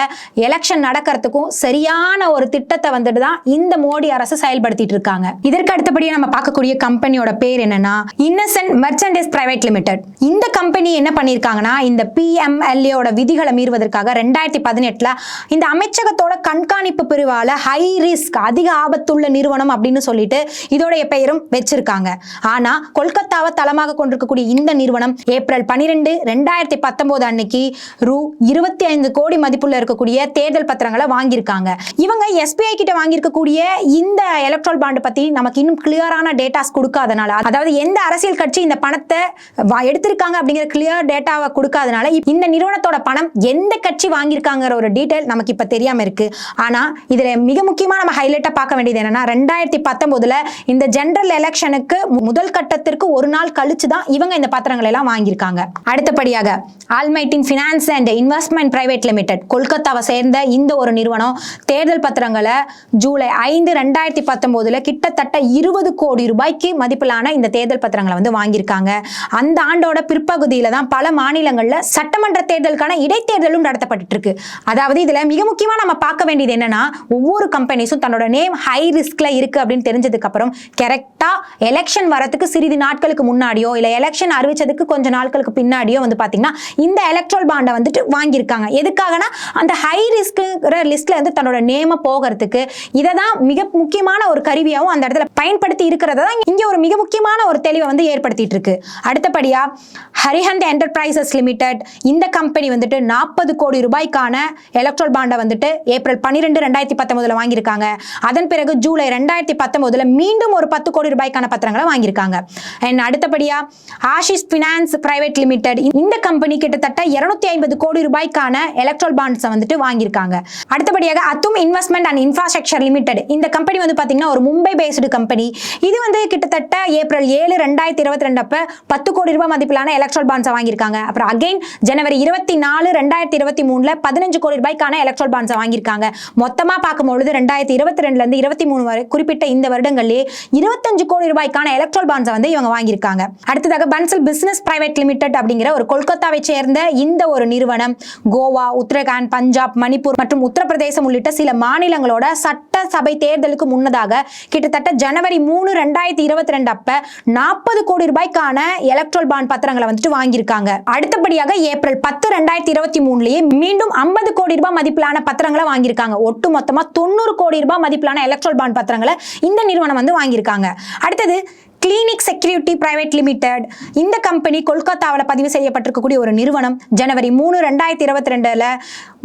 எலெக்ஷன் நடக்கிறதுக்கும் சரியான ஒரு திட்டத்தை வந்துட்டு தான் இந்த மோடி அரசு செயல்படுத்திட்டு இருக்காங்க. இதற்கு அடுத்தபடியே நம்ம பார்க்கக்கூடிய கம்பெனியோட பேர் என்னன்னா இன்னசென்ட் மெர்ச்சன்டைஸ் பிரைவேட் லிமிடெட் இந்த கம்பெனி என்ன பண்ணியிருக்காங்கன்னா இந்த பிஎம்எல்ஏவோட விதிகளை மீறுவதற்காக ரெண்டாயிரத்தி பதினெட்டுல இந்த அமைச்சகத்தோட கண்காணிப்பு பிரிவால ஹை ரிஸ்க் அதிக ஆபத்துள்ள நிறுவனம் அப்படின்னு சொல்லிட்டு இதோடைய பெயரும் வச்சிருக்காங்க. ஆனா கொல்கத்தாவை தளமாக கொண்டிருக்கக்கூடிய இந்த நிறுவனம் ஏப்ரல் பனிரெண்டு ரெண்டாயிரத்தி பத்தொன்பது அன்னைக்கு ரூ இருபத்தி ஐந்து கோடி மதிப்புள்ள இருக்கக்கூடிய தேர்தல் பத்திரங்களை வாங்கியிருக்காங்க. இவங்க எஸ்பிஐ கிட்ட வாங்கியிருக்கக்கூடிய இந்த எலக்ட்ரால் பாண்டு பத்தி நமக்கு இன்னும் கிளியரான டேட்டாஸ் கொடுக்காதனால அதாவது எந்த அரசியல் கட்சி இந்த பணத்தை எடுத்திருக்காங்க அப்படிங்கிற கிளியர் டேட்டாவை கொடுக்காதனால இந்த நிறுவனத்தோட பணம் எந்த கட்சி வாங்கியிருக்காங்கிற ஒரு டீட்டெயில் நமக்கு இப்ப தெரியாம இருக்கு. ஆனா இதுல மிக முக்கிய நம்ம ஹைலைட்டாக பார்க்க வேண்டியது என்னன்னா ரெண்டாயிரத்தி பத்தொன்பதுல இந்த ஜெனரல் எலெக்ஷனுக்கு மு- முதல் கட்டத்திற்கு ஒரு நாள் கழிச்சு தான் இவங்க இந்த பத்திரங்களை எல்லாம் வாங்கியிருக்காங்க. அடுத்தபடியாக ஆல்மைட்டின் finance and investment private limited கொல்கத்தாவை சேர்ந்த இந்த ஒரு நிறுவனம் தேர்தல் பத்திரங்களை ஜூலை ஐந்து ரெண்டாயிரத்தி பத்தொன்பதுல கிட்டத்தட்ட இருபது கோடி ரூபாய்க்கு மதிப்பிலான இந்த தேர்தல் பத்திரங்களை வந்து வாங்கியிருக்காங்க. அந்த ஆண்டோட பிற்பகுதியில தான் பல மாநிலங்களில் சட்டமன்ற தேர்தலுக்கான இடைத்தேர்தலும் நடத்தப்பட்டு இருக்கு. அதாவது இதுல மிக முக்கியமா நம்ம பார்க்க வேண்டியது என்னன்னா ஒவ்வொரு கம்பெனி கம்பெனிஸும் தன்னோட நேம் ஹை ரிஸ்க்ல இருக்கு அப்படின்னு தெரிஞ்சதுக்கு அப்புறம் கரெக்டா எலெக்ஷன் வரதுக்கு சிறிது நாட்களுக்கு முன்னாடியோ இல்ல எலெக்ஷன் அறிவிச்சதுக்கு கொஞ்ச நாட்களுக்கு பின்னாடியோ வந்து பாத்தீங்கன்னா இந்த எலக்ட்ரல் பாண்டை வந்துட்டு வாங்கியிருக்காங்க. எதுக்காகனா அந்த ஹை ரிஸ்க்குங்கிற லிஸ்ட்ல இருந்து தன்னோட நேம போகிறதுக்கு இதை தான் மிக முக்கியமான ஒரு கருவியாகவும் அந்த இடத்துல பயன்படுத்தி இருக்கிறத தான் இங்க ஒரு மிக முக்கியமான ஒரு தெளிவை வந்து ஏற்படுத்திட்டு இருக்கு. அடுத்தபடியா ஹரிஹந்த் என்டர்பிரைசஸ் லிமிடெட் இந்த கம்பெனி வந்துட்டு நாற்பது கோடி ரூபாய்க்கான எலக்ட்ரல் பாண்டை வந்துட்டு ஏப்ரல் பன்னிரெண்டு ரெண்டாயிரத்தி பத்தொன்பதுல வாங்கியிருக்காங்க. அதன் பிறகு ஜூலை ரெண்டாயிரத்தி பத்தொன்பதுல மீண்டும் ஒரு பத்து கோடி ரூபாய்க்கான பத்திரங்களை வாங்கியிருக்காங்க. அண்ட் அடுத்தபடியா ஆஷிஸ் பினான்ஸ் பிரைவேட் லிமிடெட் இந்த கம்பெனி கிட்டத்தட்ட இருநூத்தி ஐம்பது கோடி ரூபாய்க்கான எலக்ட்ரல் பாண்ட்ஸை வந்துட்டு வாங்கியிருக்காங்க. அடுத்தபடியாக அத்தும் இன்வெஸ்ட்மெண்ட் அண்ட் இன்ஃப்ராஸ்ட்ரக்சர் லிமிடெட் இந்த கம்பெனி வந்து பாத்தீங்கன்னா ஒரு மும்பை பேஸ்டு கம்பெனி இது வந்து கிட்டத்தட்ட ஏப்ரல் ஏழு ரெண்டாயிரத்தி இருபத்தி ரெண்டு அப்போ பத்து கோடி ரூபாய் மதிப்பிலான எலக்ட்ரல் பாண்ட்ஸை வாங்கியிருக்காங்க. அப்புறம் அகைன் ஜனவரி இருபத்தி நாலு ரெண்டாயிரத்தி இருபத்தி மூணுல பதினஞ்சு கோடி ரூபாய்க்கான எலக்ட்ரல் பாண்ட்ஸை வாங்கியிருக்காங்க. மொத்தமா பார்க்கும்பொழுது ரெண்டாயிரத்தி ரெண்டாயிரத்தி இருபத்தி ரெண்டுலேருந்து இருபத்தி மூணு வரை குறிப்பிட்ட இந்த வருடங்களிலே இருபத்தஞ்சு கோடி ரூபாய்க்கான எலக்ட்ரல் பாண்ட்ஸை வந்து இவங்க வாங்கியிருக்காங்க. அடுத்ததாக பன்சல் பிசினஸ் பிரைவேட் லிமிடெட் அப்படிங்கிற ஒரு கொல்கத்தாவை சேர்ந்த இந்த ஒரு நிறுவனம் கோவா உத்தரகாண்ட் பஞ்சாப் மணிப்பூர் மற்றும் உத்தரப்பிரதேசம் உள்ளிட்ட சில மாநிலங்களோட சட்டசபை தேர்தலுக்கு முன்னதாக கிட்டத்தட்ட ஜனவரி மூணு ரெண்டாயிரத்தி இருபத்தி ரெண்டு அப்ப நாற்பது கோடி ரூபாய்க்கான எலக்ட்ரல் பாண்ட் பத்திரங்களை வந்துட்டு வாங்கியிருக்காங்க. அடுத்தபடியாக ஏப்ரல் பத்து ரெண்டாயிரத்தி இருபத்தி மூணுலயே மீண்டும் ஐம்பது கோடி ரூபாய் மதிப்பிலான பத்திரங்களை வாங்கியிருக்காங்க. ஒட்டு மொத்தமா தொண்ணூறு கோடி ரூபாய் மதிப்பிலான எலக்ட்ரல் பாண்ட் பத்திரங்களை இந்த நிறுவனம் வந்து வாங்கியிருக்காங்க. அடுத்தது கிளினிக் செக்யூரிட்டி பிரைவேட் லிமிடெட் இந்த கம்பெனி கொல்கத்தாவில் பதிவு செய்யப்பட்டிருக்கக்கூடிய ஒரு நிறுவனம். ஜனவரி மூணு ரெண்டாயிரத்தி இருபத்தி ரெண்டில்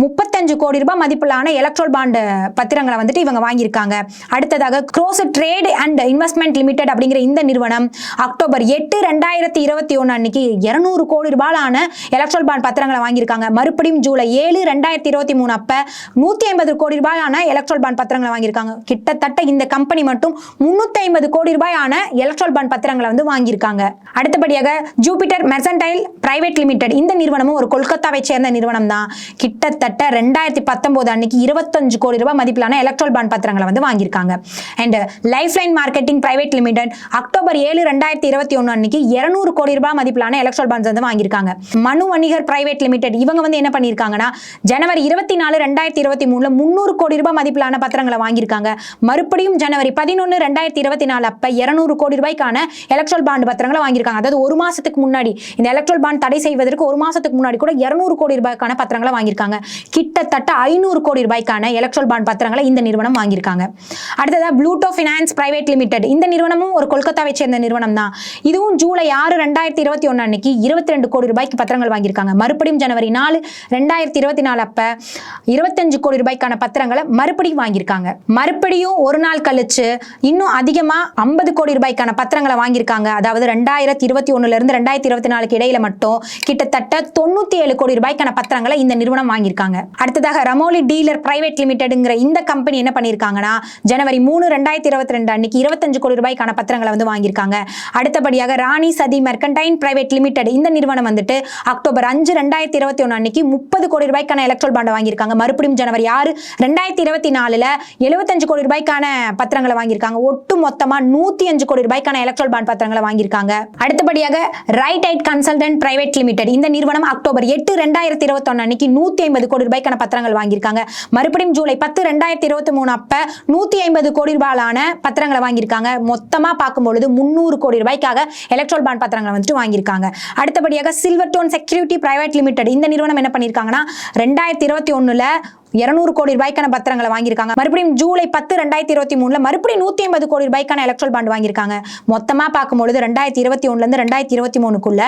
முப்பத்தஞ்சு கோடி ரூபாய் மதிப்பிலான எலக்ட்ரோல் பாண்டு பத்திரங்களை வந்துட்டு இவங்க வாங்கியிருக்காங்க. அடுத்ததாக cross trade and investment limited அப்படிங்கிற இந்த நிறுவனம் அக்டோபர் எட்டு ரெண்டாயிரத்தி இருபத்தி ஒன்று அன்னைக்கு இரநூறு கோடி ரூபாயான எலக்ட்ரோல் பாண்ட் பத்திரங்களை வாங்கியிருக்காங்க. மறுபடியும் ஜூலை ஏழு ரெண்டாயிரத்தி இருபத்தி மூணு அப்போ நூற்றி ஐம்பது கோடி ரூபாயான எலக்ட்ரோல் பாண்ட் பத்திரங்களை வாங்கியிருக்காங்க. கிட்டத்தட்ட இந்த கம்பெனி மட்டும் முந்நூற்றி ஐம்பது கோடி ரூபாயான எலக்ட்ரோல் மியூச்சுவல் பண்ட் பத்திரங்களை வந்து வாங்கியிருக்காங்க. அடுத்தபடியாக ஜூபிட்டர் மெர்சன்டைல் பிரைவேட் லிமிடெட் இந்த நிறுவனமும் ஒரு கொல்கத்தாவை சேர்ந்த நிறுவனம் தான் கிட்டத்தட்ட ரெண்டாயிரத்தி பத்தொன்பது அன்னைக்கு இருபத்தஞ்சு கோடி ரூபாய் மதிப்பிலான எலக்ட்ரல் பாண்ட் பத்திரங்களை வந்து வாங்கியிருக்காங்க. And life line marketing private limited October ஏழு ரெண்டாயிரத்தி இருபத்தி ஒன்று அன்னைக்கு இருநூறு கோடி ரூபாய் மதிப்பிலான எலக்ட்ரல் பாண்ட்ஸ் வந்து வாங்கியிருக்காங்க. மனு வணிகர் பிரைவேட் லிமிடெட் இவங்க வந்து என்ன பண்ணியிருக்காங்கன்னா ஜனவரி இருபத்தி நாலு ரெண்டாயிரத்தி இருபத்தி மூணுல முந்நூறு கோடி ரூபாய் மதிப்பிலான பத்திரங்களை வாங்கியிருக்காங்க. மறுபடியும் ஜனவரி பதினொன்று ரெண்டாயிரத்தி இருபத்தி நாலு அப்போ இருநூறு கோடி ரூபாய் ரூபாய்க்கான எலக்ட்ரல் பாண்ட் பத்திரங்களை வாங்கியிருக்காங்க. அதாவது ஒரு மாசத்துக்கு முன்னாடி இந்த எலக்ட்ரல் பாண்ட் தடை செய்வதற்கு ஒரு மாசத்துக்கு முன்னாடி கூட இருநூறு கோடி ரூபாய்க்கான பத்திரங்களை வாங்கியிருக்காங்க. கிட்டத்தட்ட ஐநூறு கோடி ரூபாய்க்கான எலக்ட்ரல் பாண்ட் பத்திரங்களை இந்த நிறுவனம் வாங்கியிருக்காங்க. அடுத்ததா ப்ளூட்டோ ஃபினான்ஸ் பிரைவேட் லிமிடெட் இந்த நிறுவனமும் ஒரு கொல்கத்தாவை சேர்ந்த நிறுவனம் தான் இதுவும் ஜூலை ஆறு ரெண்டாயிரத்தி இருபத்தி ஒன்று அன்னைக்கு இருபத்தி ரெண்டு கோடி ரூபாய்க்கு பத்திரங்கள் வாங்கியிருக்காங்க. மறுபடியும் ஜனவரி நாலு ரெண்டாயிரத்தி இருபத்தி நாலு அப்ப இருபத்தஞ்சு கோடி ரூபாய்க்கான பத்திரங்களை மறுபடியும் வாங்கியிருக்காங்க. மறுபடியும் ஒரு நாள் கழிச்சு இன்னும் அதிகமா ஐம்பது கோடி ரூபாய்க்கான பத்திரங்களை வாங்கியிருக்காங்க. அதாவது ரெண்டாயிரத்தி இருபத்தி ஒண்ணுல ரெண்டாயிரத்தி இருபத்தி நாலுக்கு இடையில மட்டும் கிட்டத்தட்ட தொண்ணூற்றி ஏழு கோடி ரூபாய்க்கான பத்திரங்களை இந்த நிறுவனம் வாங்கியிருக்காங்க. அடுத்ததாக ரமோலி டீலர் பிரைவேட் லிமிடெடுங்கிற இந்த கம்பெனி என்ன பண்ணியிருக்காங்கன்னா ஜனவரி மூணு ரெண்டாயிரத்தி இருபத்தி ரெண்டு அன்னைக்கு இருபத்தஞ்சு கோடி ரூபாய்க்கான பத்திரங்களை வந்து வாங்கியிருக்காங்க. அடுத்தபடியாக ராணி சதி மெர்கன்டைன் பிரைவேட் லிமிடெட் இந்த நிறுவனம் வந்துட்டு அக்டோபர் அஞ்சு ரெண்டாயிரத்தி இருபத்தி ஒன்று அன்னைக்கு முப்பது கோடி ரூபாய்க்கான எலக்ட்ரல் பாண்டை வாங்கியிருக்காங்க. மறுபடியும் ஜனவரி ஆறு ரெண்டாயிரத்தி இருபத்தி நாலுல எழுபத்தஞ்சு கோடி ரூபாய்க்கான பத்திரங்களை வாங்கியிருக்காங்க. ஒட்டு மொத்தமாக நூற்றி அஞ்சு கோடி ரூபாய்க்கான எலக்ட்ரல் பாண்ட் பத்திரங்களை வாங்கியிருக்காங்க. அடுத்தபடியாக right aid consultant private limited இந்த நிறுவனம் அக்டோபர் எட்டு ரெண்டாயிரத்தி இருபத்தொன்னு அன்னைக்கு நூத்தி ஐம்பது கோடி ரூபாய்க்கான பத்திரங்கள் வாங்கியிருக்காங்க. மறுபடியும் ஜூலை பத்து ரெண்டாயிரத்தி இருபத்தி மூணு அப்ப நூத்தி ஐம்பது கோடி ரூபாயான பத்திரங்களை வாங்கியிருக்காங்க. மொத்தமா பார்க்கும்பொழுது முன்னூறு கோடி ரூபாய்க்காக எலக்ட்ரல் பாண்ட் பத்திரங்களை வந்துட்டு வாங்கியிருக்காங்க. அடுத்தபடியாக silver tone security private limited இந்த நிறுவனம் என்ன பண்ணியிருக்காங்கன்னா ரெண்டாயிரத்தி இருபத்தி ஒன்னுல இருநூறு கோடி ரூபாய்க்கான பத்திரங்களை வாங்கியிருக்காங்க. மறுபடியும் ஜூலை பத்து ரெண்டாயிரத்தி இருபத்தி மூணுல மறுபடியும் நூத்தி ஐம்பது கோடி ரூபாய்க்கான எலக்ட்ரல் பாண்ட் வாங்கியிருக்காங்க. மொத்தமா பார்க்கும்பொழுது ரெண்டாயிரத்தி இருபத்தி ஒண்ணுல இருந்து ரெண்டாயிரத்தி இருபத்தி மூணுக்குள்ள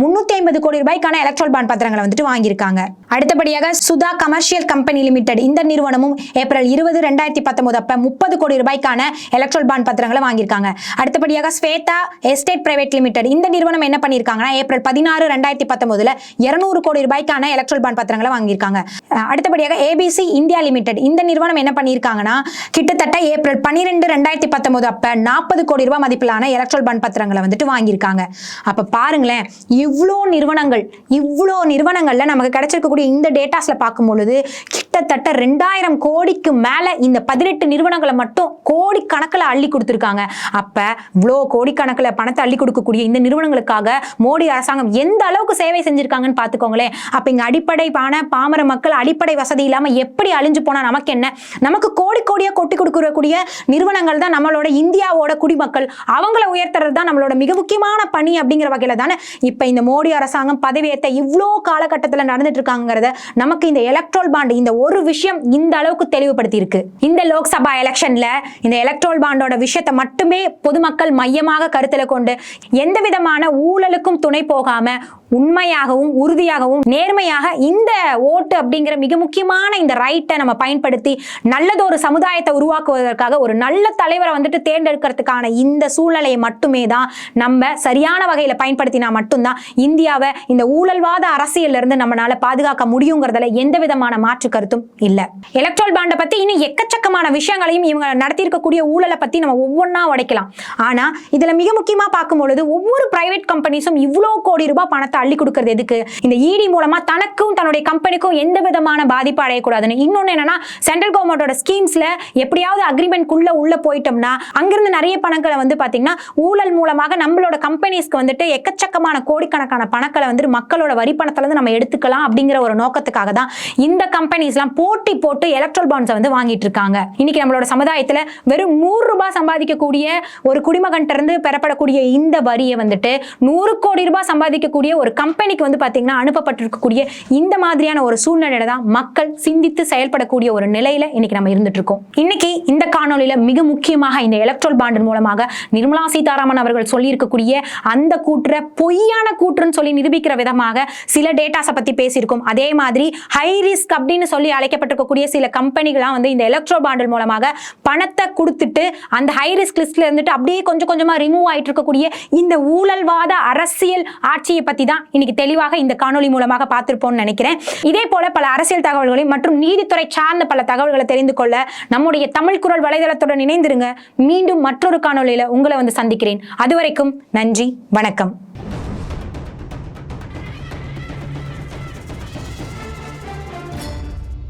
முன்னூத்தி ஐம்பது கோடி ரூபாய்க்கான எலக்ட்ரல் பாண்ட் பத்திரங்களை வந்துட்டு வாங்கியிருக்காங்க. அடுத்தபடியாக சுதா கமர்ஷியல் கம்பெனி லிமிடெட் இந்த நிறுவனமும் ஏப்ரல் இருபது ரெண்டாயிரத்தி பத்தொன்பது அப்ப முப்பது கோடி ரூபாய்க்கான எலக்ட்ரல் பாண்ட் பத்திரங்களை வாங்கியிருக்காங்க. அடுத்தபடியாக ஸ்வேதா எஸ்டேட் பிரைவேட் லிமிடெட் இந்த நிறுவனம் என்ன பண்ணியிருக்காங்கன்னா ஏப்ரல் பதினாறு ரெண்டாயிரத்தி பத்தொன்பதுல இருநூறு கோடி ரூபாய்க்கான எலக்ட்ரல் பாண்ட் பத்திரங்களை வாங்கியிருக்காங்க. அடுத்தபடியாக அடுத்தபடியாக ஏபிசி இந்தியா லிமிடெட் இந்த நிறுவனம் என்ன பண்ணியிருக்காங்கன்னா கிட்டத்தட்ட ஏப்ரல் பன்னிரெண்டு ரெண்டாயிரத்தி பத்தொன்பது அப்போ நாற்பது கோடி ரூபாய் மதிப்பிலான எலக்ட்ரல் பாண்ட் பத்திரங்களை வந்துட்டு வாங்கியிருக்காங்க. அப்போ பாருங்களேன் இவ்வளோ நிறுவனங்கள் இவ்வளோ நிறுவனங்களில் நமக்கு கிடைச்சிருக்கக்கூடிய இந்த டேட்டாஸில் பார்க்கும் பொழுது கிட்டத்தட்ட ரெண்டாயிரம் கோடிக்கு மேலே இந்த பதினெட்டு நிறுவனங்களை மட்டும் கோடி கணக்கில் அள்ளி கொடுத்துருக்காங்க. அப்போ இவ்வளோ கோடிக்கணக்கில் பணத்தை அள்ளி கொடுக்கக்கூடிய இந்த நிறுவனங்களுக்காக மோடி அரசாங்கம் எந்த அளவுக்கு சேவை செஞ்சிருக்காங்கன்னு பார்த்துக்கோங்களேன். அப்போ இங்கே அடிப்படையான பாமர மக்கள் அடிப்படை வசதி இல்லாமல் எப்படி அழிஞ்சு போனால் நமக்கு என்ன? நமக்கு கோடி கோடியாக கொட்டி கொடுக்கக்கூடிய நிறுவனங்கள் தான் நம்மளோட இந்தியாவோட குடிமக்கள். அவங்கள உயர்த்துறது தான் நம்மளோட மிக முக்கியமான பணி அப்படிங்கிற வகையில் தானே இப்போ இந்த மோடி அரசாங்கம் பதவியேற்ற இவ்வளோ காலகட்டத்தில் நடந்துட்டு இருக்காங்கிறத நமக்கு இந்த எலக்ட்ரோல் பாண்ட் இந்த ஒரு விஷயம் இந்த அளவுக்கு தெளிவுபடுத்தி இருக்கு இந்த லோக்சபா எலெக்ஷன்ல இந்த எலக்ட்ரோல் பாண்டோட விஷயத்தை மட்டுமே பொதுமக்கள் மையமாக கருத்தில் கொண்டு எந்த விதமான ஊழலுக்கும் துணை போகாம உண்மையாகவும் உறுதியாகவும் நேர்மையாக இந்த ஓட்டு அப்படிங்கிற மிக முக்கியமான இந்த ரைட்டை நம்ம பயன்படுத்தி நல்லது ஒரு சமுதாயத்தை உருவாக்குவதற்காக ஒரு நல்ல தலைவரை வந்துட்டு தேர்ந்தெடுக்கிறதுக்கான இந்த சூழ்நிலையை மட்டுமே தான் நம்ம சரியான வகையில் பயன்படுத்தினா மட்டும்தான் இந்தியாவை இந்த ஊழல்வாத அரசியல்ல இருந்து நம்மளால பாதுகாக்க முடியுங்கிறதுல எந்த விதமான மாற்று கருத்தும் இல்லை. எலக்ட்ரால் பாண்டை பத்தி இன்னும் எக்கச்சக்கமான விஷயங்களையும் இவங்க நடத்தியிருக்கக்கூடிய ஊழலை பத்தி நம்ம ஒவ்வொன்றா உடைக்கலாம். ஆனா இதுல மிக முக்கியமா பார்க்கும் பொழுது ஒவ்வொரு பிரைவேட் கம்பெனிஸும் இவ்வளோ கோடி ரூபாய் பணத்தை அள்ளி கொடுக்கறது எதுக்கு? இந்த இடி மூலமா தனக்கும் தன்னுடைய கம்பெனிக்கும் எந்த விதமான பாதிப்பு அடையக்கூடாதுன்னு இன்னொன்னு என்னன்னா சென்ட்ரல் கவர்மெண்டோட ஸ்கீம்ஸ்ல எப்படியாவது அக்ரிமெண்ட் குள்ள உள்ள போயிட்டோம்னா அங்கிருந்து நிறைய பணங்களை வந்து பாத்தீங்கன்னா ஊழல் மூலமாக நம்மளோட கம்பெனிஸ்க்கு வந்துட்டு எக்கச்சக்கமான கோடிக்கணக்கான பணங்களை வந்து மக்களோட வரி பணத்துல இருந்து நம்ம எடுத்துக்கலாம் அப்படிங்கிற ஒரு நோக்கத்துக்காக தான் இந்த கம்பெனிஸ்லாம் போட்டி போட்டு எலக்ட்ரல் பாண்ட்ஸை வந்து வாங்கிட்டு இருக்காங்க. இன்னைக்கு நம்மளோட சமுதாயத்துல வெறும் நூறு ரூபாய் சம்பாதிக்கக்கூடிய ஒரு குடிமகன்கிட்ட இருந்து பெறப்படக்கூடிய இந்த வரியை வந்துட்டு நூறு கோடி ரூபாய் சம்பாதிக்கக்கூடிய ஒரு கம்பெனிக்கு வந்து பாத்தீங்கன்னா அனுப்பப்பட்டிருக்கக்கூடிய இந்த மாதிரியான ஒரு சூழ்நிலையில தான் மக்கள் சிந்தித்து செயல்படக்கூடிய ஒரு நிலையில இன்னைக்கு நம்ம இருந்துட்டு இருக்கோம் இன்னைக்கு இந்த காணொளியில மிக முக்கியமாக இந்த எலக்ட்ரல் பாண்டின் மூலமாக நிர்மலா சீதாராமன் அவர்கள் சொல்லியிருக்கக்கூடிய அந்த கூற்ற பொய்யான கூற்றுன்னு சொல்லி நிரூபிக்கிற விதமாக சில டேட்டாஸை பத்தி பேசியிருக்கோம். அதே மாதிரி ஹை ரிஸ்க் அப்படின்னு சொல்லி அழைக்கப்பட்டிருக்கக்கூடிய சில கம்பெனிகள்லாம் வந்து இந்த எலக்ட்ரோ பாண்டல் மூலமாக பணத்தை கொடுத்துட்டு அந்த ஹை ரிஸ்க் லிஸ்ட்ல இருந்துட்டு அப்படியே கொஞ்சம் கொஞ்சமா ரிமூவ் ஆயிட்டு இருக்கக்கூடிய இந்த ஊழல்வாத அரசியல் ஆட்சியை பத்தி தான் இன்னைக்கு தெளிவாக இந்த காணொளி மூலமாக பார்த்திருப்போம்னு நினைக்கிறேன். இதே போல பல அரசியல் தகவல்களையும் மற்றும் நீதித்துறை சார்ந்த பல தகவல்களை தெரிந்து கொள்ள நம்முடைய தமிழ் குரல் வலைதளத்துடன் இணைந்திருங்க. மீண்டும் மற்றொரு காணொளியில உங்களை வந்து சந்திக்கிறேன். அதுவரைக்கும் நன்றி வணக்கம்.